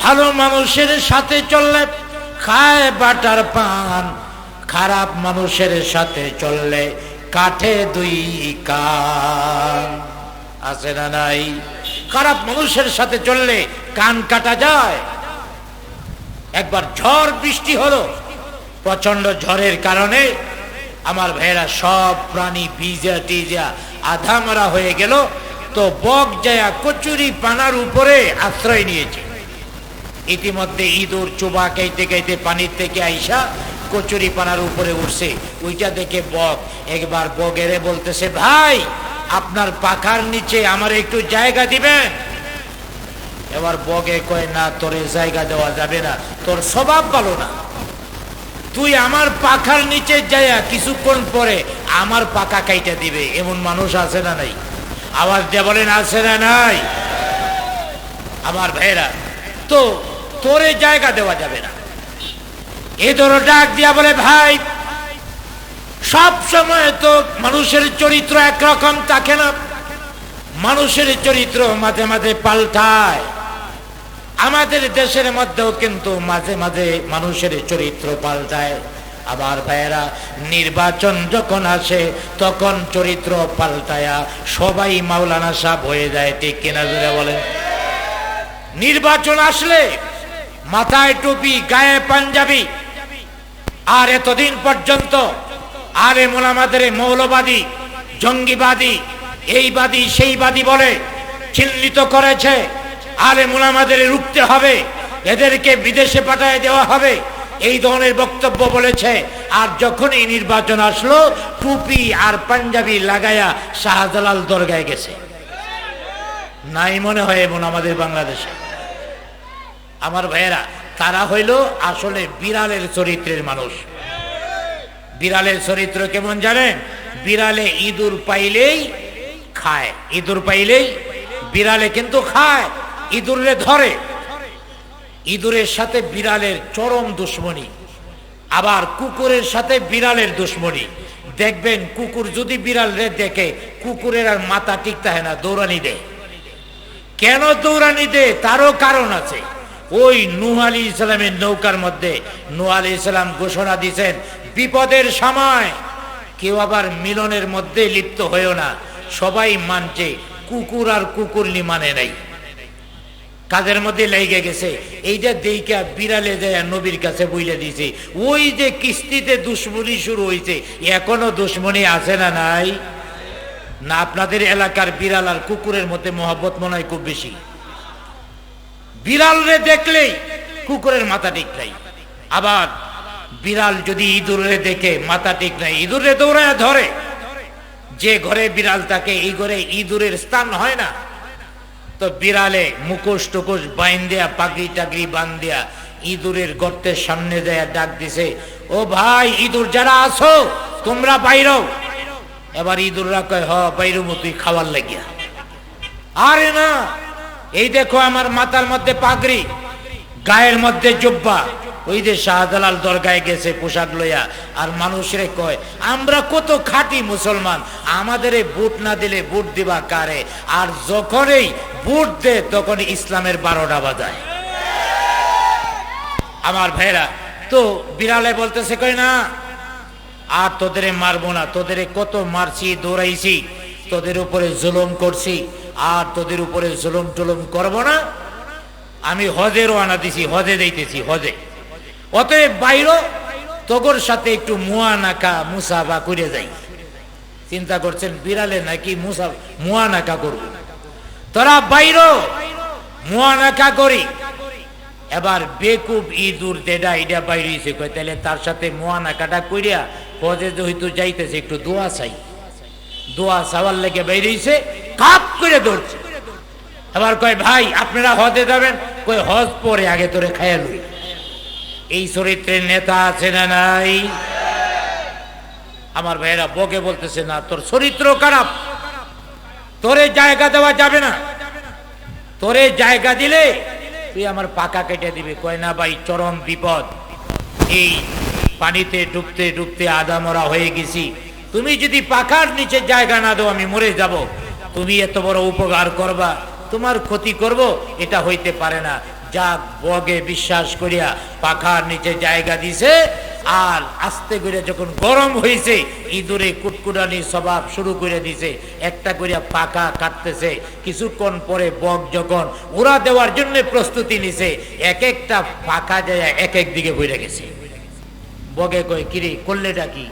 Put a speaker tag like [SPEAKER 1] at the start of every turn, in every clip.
[SPEAKER 1] ভালো মানুষের সাথে চললে খায় বাটার পান, খারাপ মানুষের সাথে চললে কাঠে দুই কান। আছে না নাই? খারাপ মানুষের সাথে চললে কান কাটা যায়। একবার ঝড় বৃষ্টি হলো প্রচণ্ড ঝড়ের কারণে আমার ভাইয়েরা সব প্রাণী ভিজা টিজা আধা মারা হয়ে গেল, তো বক জায়া কচুরি পানার উপরে আশ্রয় নিয়েছে। ইতিমধ্যে ইঁদুর, চোবা খাইতে খাইতে পানির থেকে আইসা কচুরি পানার উপরে উঠছে। ওইটা দেখে বক। একবার বগেরে বলতেছে, ভাই, আপনার পাখার নিচে আমার একটু জায়গা দিবেন? এবার বগে কয়, না, তোরে জায়গা দেওয়া যাবে না। তোর স্বভাব ভালো না। তুই আমার পাখার নিচে যাইয়া কিছুক্ষণ পরে আমার পাকা কাইটা দিবে। এমন মানুষ আছে না নাই? আওয়াজ দিয়ে বলেন, আছে না নাই? আমার ভাইরা, তো তোরে জায়গা দেওয়া যাবে না। এ ধরো ডাক দিয়া বলে, ভাই, সব সময় তো মানুষের চরিত্র একরকম থাকে না। মানুষের চরিত্র মাঝে মাঝে পাল্টায়। আমাদের দেশের মধ্যেও কিন্তু মাঝে মাঝে মানুষের চরিত্র পাল্টায়। আবার ভাইয়েরা, নির্বাচন যখন আসে, তখন চরিত্র পাল্টায়া সবাই মাওলানা সাহেব হয়ে যায়, ঠিক কিনা জুড়ে বলেন? নির্বাচন আসলে মাথায় টুপি, গায়ে পাঞ্জাবি। আর এতদিন পর্যন্ত আরে মোলামাদের মৌলবাদী, জঙ্গিবাদী এইবাদী সেইবাদী বলে চিহ্নিত করেছে আরে মোলামাদের রুখতে হবে, এদেরকে বিদেশে পাঠায় দেওয়া হবে, এই ধরনের বক্তব্য বলেছে। আর যখনই নির্বাচন আসলো, টুপি আর পাঞ্জাবি লাগায়া শাহজালাল দরগায় গেছে। নাই মনে হয় এমন আমাদের বাংলাদেশে। আমার ভাইয়েরা, তারা হইল আসলে বিড়ালের চরিত্রের মানুষ। বিড়ালের চরিত্র কেমন জানেন? বিড়ালে ইঁদুর পাইলেই খায়, ইঁদুর পাইলেই বিড়ালে কিন্তু খায় ইঁদুরে ধরে। ইঁদুরের সাথে বিড়ালের চরম দুশ্মনী, আবার কুকুরের সাথে বিড়ালের দুশ্মনী। দেখবেন কুকুর যদি বিড়ালে দেখে, কুকুরের আর মাথা ঠিক থাকে না, দৌড়ানি দেয়। কেন দৌড়ানি দেয়? তারও কারণ আছে। ওই নুহ আলী ইসলামের নৌকার মধ্যে নুহ আলী ইসলাম ঘোষণা দিয়েছেন বিপদের সময় কেউ আবার মিলনের মধ্যে লিপ্ত হয়েও না। সবাই মানছে, কুকুর আর কুকুরনি মানে নাই। কাজের মধ্যে লেগে গেছে। এইটা দেইকা বিড়ালে যায় নবীর কাছে বইলে দিয়েছে ওই যে কিস্তিতে দুশ্মনী শুরু হয়েছে এখনও দুশ্মনী আছে না নাই? না, আপনাদের এলাকার বিড়াল আর কুকুরের মধ্যে মহব্বত মনে হয় খুব বেশি। বিড়ালরে দেখলেই কুকুরের মাথা ঠিক নাই। আবার বিড়াল যদি ইঁদুরে দেখে মাথা ঠিক নাই ইঁদুরে দৌড়ায় ধরে। যে ঘরে বিড়াল থাকে, এই ঘরে ইঁদুরের স্থান হয় না। তো বিড়ালে মুখোশ টুকোশ বাইন দেয়া পাগড়ি টাগড়ি বান দেয়া ইঁদুরের গর্তের সামনে দেয়া ডাক দিছে, ও ভাই, ইঁদুর যারা আছো, তোমরা বাইরো। এবার ইঁদুররা কয়, হ, বাইরো তুই খাওয়ার লাগিয়া। আরে না এই দেখো আমার মাথার মধ্যে পাগড়ি, গায়ের মধ্যে জুব্বা। ওই যে শাহজালাল দরগায় গেছে পোশাক লইয়া। আর মানুষরে কয়, আমরা কত খাঁটি মুসলমান, আমাদের এই বুট না দিলে বুট দিবা কারে? আর যখনই বুট দে, তখন ইসলামের বারোটা বাজায়। আমার ভাইরা, তো বিড়ালে বলতেছে, কই না, আর তোদের মারবো না, তোদের কত মারছি, দৌড়াইছি, তোদের উপরে জুলুম করছি। আর তোদের উপরে জুলুম টুলুম করব না। আমি হজেরও আনা দিছি, হজে দিতেছি হজে। অতএব বাইর, তোগর সাথে একটু মুয়া নাকা, মুসাফা করে যাই। চিন্তা করছেন, বিড়ালে নাকি মুসা, মুয়া নাকা করব? তোরা বাইর, মুয়া নাকা করি। এবার বেকুব ইঁদুর দেডা ইডা বাইর হয়েছে কয় তাহলে তার সাথে মুয়া নাকাটা কইরা হজে হয়তো যাইতেছে, একটু দোয়া চাই। দোয়া চাওয়ার লেগে বেরিয়েছে, কাপ করে ধরছে আবার কয়, ভাই, আপনারা হজে যাবেন? কই হজ পরে আগে তোরে লই। এই চরিত্রের নেতা আছে না নাই? আমার ভাইয়েরা বকে বলতেছে, না, তোর চরিত্র খারাপ। তোরে জায়গা দেওয়া যাবে না। তোরে জায়গা দিলে তুই আমার পাকা কেটে দিবে। কয়, না ভাই, চরম বিপদ। এই পানিতে ডুবতে ডুবতে আদামরা হয়ে গেছি। তুমি যদি পাখার নিচে জায়গা না দাও, আমি মরে যাব। তুমি এত বড় উপকার করবা, তোমার ক্ষতি করব, এটা হইতে পারে না। যাক, বগে বিশ্বাস করিয়া পাখার নিচে জায়গা দিছে, আর আস্তে করে যখন গরম হয়েছে ইঁদুরে কুটকুটানি স্বভাব শুরু করে দিছে। একটা করিয়া পাকা কাটতেছে, কিছুক্ষণ পরে বক যখন উড়া দেওয়ার জন্য প্রস্তুতি নিছে এক একটা পাকা যায় এক এক দিকে বইরে গেছে। বগে কয়, কিরে, করলেটা কি?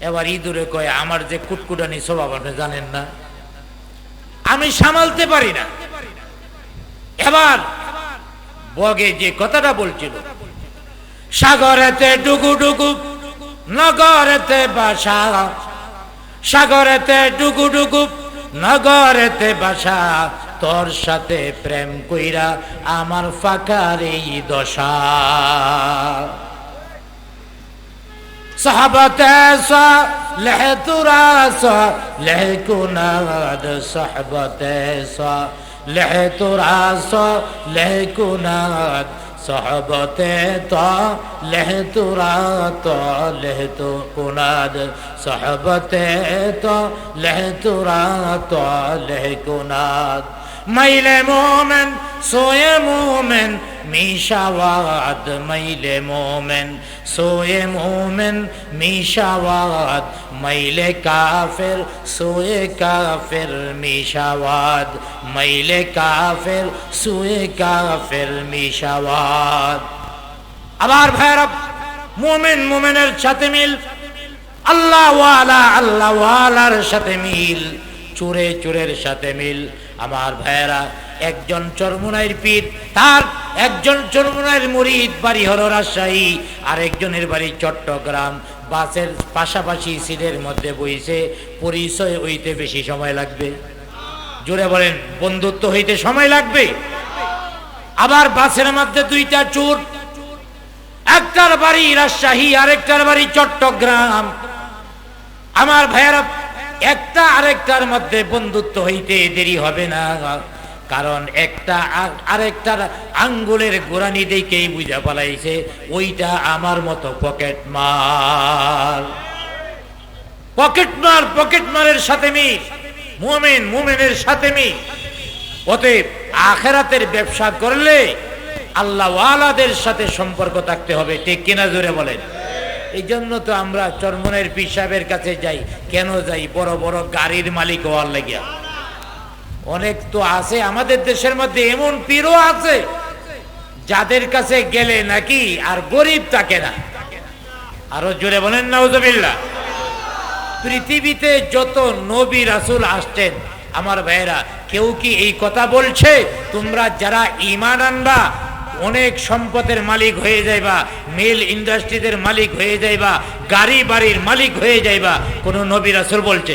[SPEAKER 1] এবার ইঁদুরে কয়, আমার যে কুটকুটানি স্বভাব আপনি জানেন না। আমি সামালতে পারি না। এবার বগে যে কথাটা বলছিল, সাগরেতে ডুগু ডুগু, নগরেতে বাসা। সাগরেতে ডুগু ডুগু, নগরেতে বাসা। তোর সাথে প্রেম কইরা আমার ফাঁকার এই দশা। صحبت صالح ترا صالح کناد صحبت صالح ترا صالح کناد صحبت طالح ترا طالح کناد صحبت طالح ترا طالح کناد میل مومن سوئے مومن মিশাওয়াদ মাইলে মোমেন, সোয়ে মোমেন মিশাওয়াদ মাইলে কাফের, সোয়ে কাফের মিশাওয়াদ মাইলে কাফের, সোয়ে কাফের মিশাওয়াদ আবার ভাইরাব মোমেন মোমেনের সাথে মিল, আল্লাহ ওয়ালা, আল্লাহ ওয়ালার সাথে মিল, চোরে চোরের সাথে মিল। আমার ভাইয়েরা একজন চরমুনাইর পীর, তার একজন চরমুনাইর মুরিদ বাড়ি হলো রাজশাহী আর একজনের বাড়ি চট্টগ্রাম। বাসের পাশাপাশি সিটের মধ্যে বইছে, পরিচয় হইতে বেশি সময় লাগবে। জোরে বলেন, বন্ধুত্ব হইতে সময় লাগবে? আবার বাসের মধ্যে দুইটা চোর, একটার বাড়ি রাজশাহী, আরেকটার বাড়ি চট্টগ্রাম। আমার ভাইয়েরা, একটা আরেকটার মধ্যে বন্ধুত্ব হইতে দেরি হবে না। কারণ একটা আরেকটার আঙ্গুলের গোড়ানি দেখেই বুঝা পালাইছে, ওইটা আমার মতো পকেট মার। পকেট মার, পকেট মারের সাথে মিল, মোমেন মোমেনের সাথে মিল। অতএব আখেরাতের ব্যবসা করলে আল্লাহ ওয়ালাদের সাথে সম্পর্ক থাকতে হবে, ঠিক কিনা জোরে বলেন? এই জন্য তো আমরা চরমনের পীর সাহেবের কাছে যাই, কেন যাই? বড় বড় গাড়ির মালিক হওয়ার লাগিয়া। অনেক তো আছে, আমাদের দেশের মধ্যে এমন পীরও আছে যাদের কাছে গেলে নাকি আর গরিব থাকে না। আরও জোরে বলেন নাউজবিল্লা পৃথিবীতে যত নবী রাসুল আসছেন, আমার ভাইয়েরা, কেউ কি এই কথা বলছে? তোমরা যারা ইমান আনবা, অনেক সম্পদের মালিক হয়ে যাইবা, মিল ইন্ডাস্ট্রিদের মালিক হয়ে যাইবা, গাড়ি বাড়ির মালিক হয়ে যাইবা, কোনো নবী রাসুল বলছে।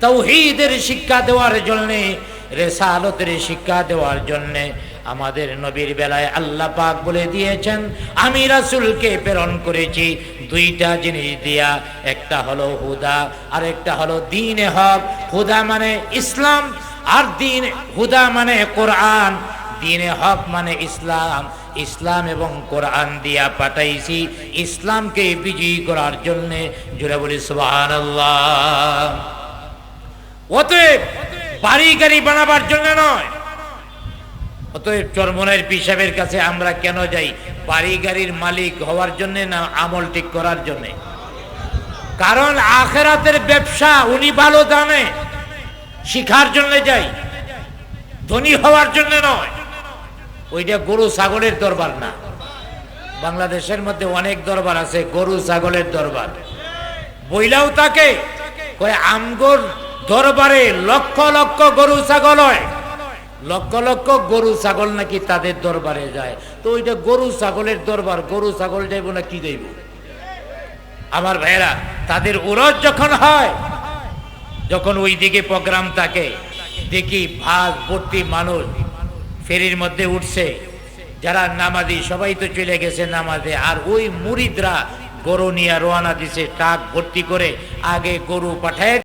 [SPEAKER 1] তাওহীদের শিক্ষা দেওয়ার জন্যে, রেসালতের শিক্ষা দেওয়ার জন্যে আমাদের নবীর বেলায় আল্লাহ পাক বলে দিয়েছেন, আমি রাসুলকে প্রেরণ করেছি দুইটা জিনিস দিয়া, একটা হলো হুদা আর একটা হলো দিনে হক। হুদা মানে ইসলাম আর দিন, হুদা মানে কোরআন। দিনে হক মানে ইসলাম। ইসলাম এবং কোরআন দিয়া পাঠাইছি ইসলামকে বিজয়ী করার জন্যে জুড়ে বলি সুবাহান অতএব বাড়ি গাড়ি বানাবার জন্য নয়। অতএব চরমনের পিসাবের কাছে আমরা কেন যাই? বাড়ি গাড়ির মালিক হওয়ার জন্য না আমল ঠিক করার জন্য? কারণ আখেরাতের ব্যবসা উনি ভালো জানে, শিখার জন্য যাই, ধনী হওয়ার জন্য নয়। ওইটা গরু ছাগলের দরবার না। বাংলাদেশের মধ্যে অনেক দরবার আছে গরু ছাগলের দরবার। বইলাও তাকে আমগর দরবারে লক্ষ লক্ষ গরু ছাগল হয়। লক্ষ লক্ষ গরু ছাগল নাকি তাদের দরবারে যায়। তো ওইটা গরু ছাগলের দরবার, গরু ছাগল যাইব না কি যাইব? আমার ভাইরা তাদের উরজ যখন হয়, যখন ওই দিকে প্রোগ্রাম থাকে, দেখি ভাগ ভর্তি মানুষ ফেরির মধ্যে উঠছে। যারা নামাজি, সবাই তো চলে গেছে নামাজে। আর ওই মুরিদরা গরু নিয়ে রোয়ানা দিছে, টাক ভর্তি করে আগে গরু পাঠায়